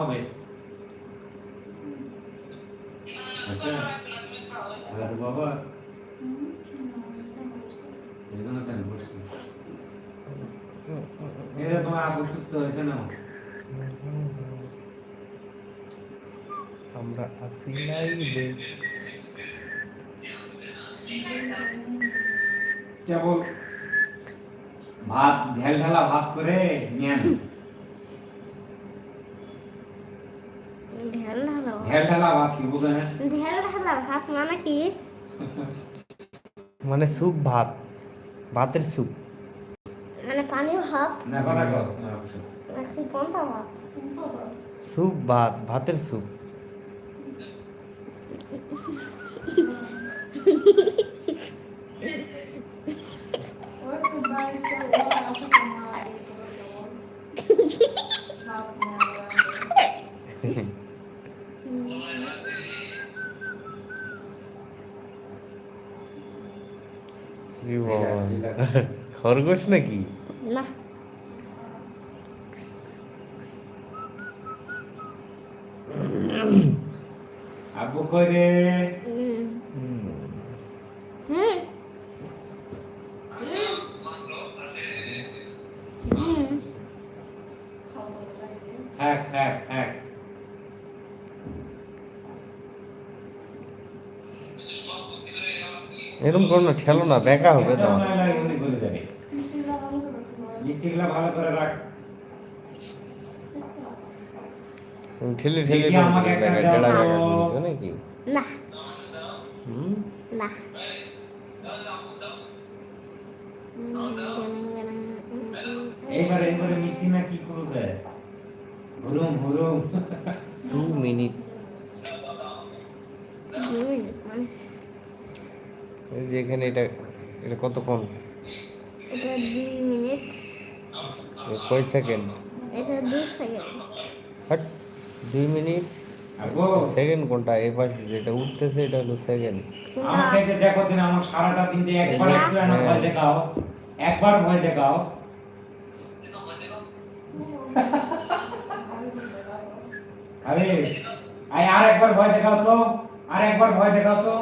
হবে আচ্ছা আর বাবা এই জন্য কেন বসছি? এরা তোমার আবু সুস্থ হয়েছে না। আমরা আসি নাই কেবল ভাত ঢেল ঢালা ভাত করে নিয়ে আনো। ঢেল ঢালা ঢেল ঢালা ভাত কি বুঝে না ঢেল ঢালা ভাত মানে কি মানে স্যুপ ভাত ভাতের স্যুপ মানে পানি ভাত না কথা কও নাকি কোনটা ভাত স্যুপ ভাত ভাতের স্যুপ কি খরগোশ নাকি না আব্বু কই রে হুম হুম। হুম হুম। হ্যাঁ হ্যাঁ হ্যাঁ এরকম করো না ঠেলো না বেকা হবে তো। উনি বলে যাবে মিষ্টিগুলো ভালো করে রাখ। ঠেলে ঠেলে দেখি নাকি? না। না। এইবার এইবারে মিষ্টি না কি করেছে? হুরুম হুরুম টু মিনিট। এই যে এখানে এটা এটা কতক্ষণ? এটা দুই মিনিট। কয় সেকেন্ড? এটা দুই সেকেন্ড। হাট দুই মিনিট। সেকেন্ড কোনটা? এই পাশে যেটা উঠতেছে এটা হলো সেকেন্ড। আমাকে যে দেখো দিন আমার সারাটা দিন দিয়ে একবার একটু না ভয় হ্যাঁ। দেখাও একবার ভয় দেখাও। আরে আই আর একবার ভয় দেখাও তো আর একবার ভয় দেখাও তো।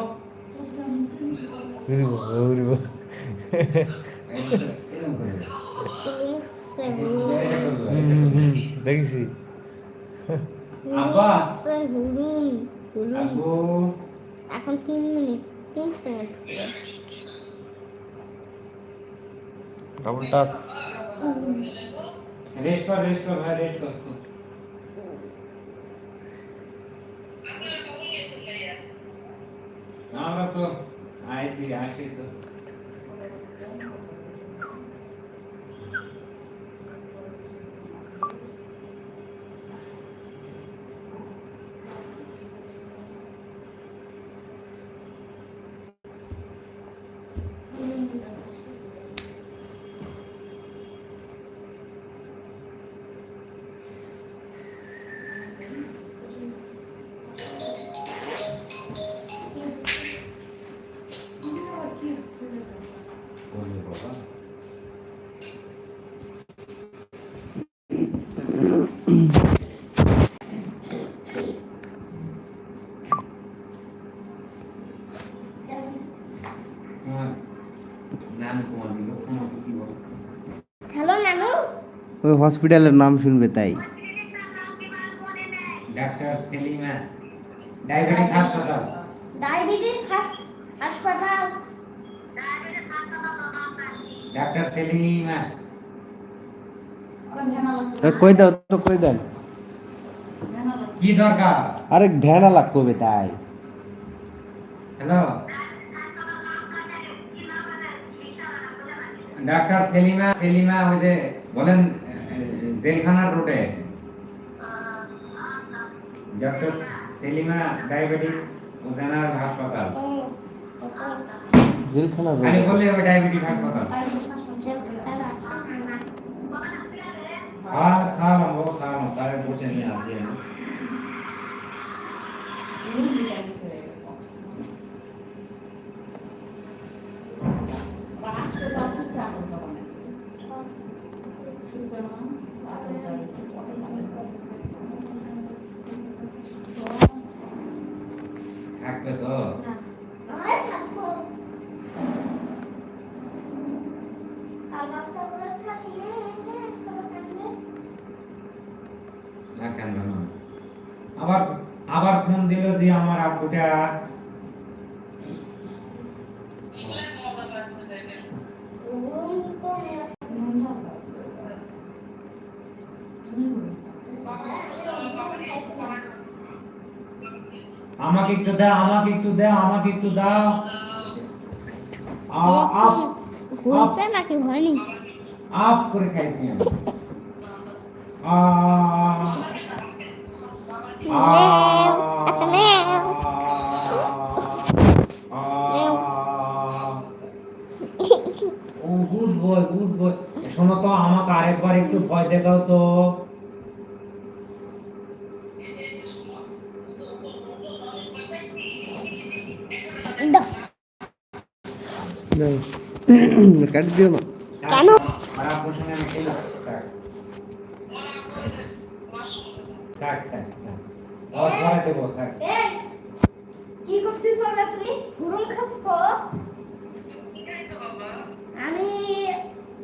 দেখছি আব্বা। হুরুম হুরুম আব্বু এখন তিন মিনিট তিন সেকেন্ড ডাবল টাচ রেস্ট কর রেস্ট কর ভাই রেস্ট কর আমরা তো আইসি আসি তো বলবে হ্যালো নানু? ওই হসপিটালের নাম শুনবে তাই। ডাক্তার সেলিমা। ডায়াবেটিক হাসপাতাল। ডায়াবেটিস হাসপাতাল। ডাক্তার সেলিমা। কই দাও তো কই দেন কি দরকার? আরে ভ্যানা লাগবে তাই? হ্যালো? ডাক্তার সেলিমা সেলিমা ওই যে বলেন জেলখানার রোডে। ডক্টর সেলিমা ডায়াবেটিক্স ও জেনারেল হাসপাতাল। জেলখানা খালি বললে হবে ডায়াবেটিক হাসপাতাল। আর খাওয়ালাম ও খাওয়ালাম তারে বসে নিয়ে আসি আমি থাকবে তো না নয় থাকব আর বাচ্চাগুলো থাকলে তোরা থাকবে না কেন তো? আবার আবার ফোন দিল যে আমার আব্বুটা রুম তো আমাকে একটু দাও আমাকে একটু দাও আমাকে একটু দাও। আপ হয়েছে নাকি? হয়নি আপ করে খাইছি আমি। গুড বয় গুড বয় শোনো তো আমাকে আরেকবার একটু ভয় দেখাও তো। কাটি দিও না কেন? কি করছিস তুমি? হুড়ুম খাচ্ছ?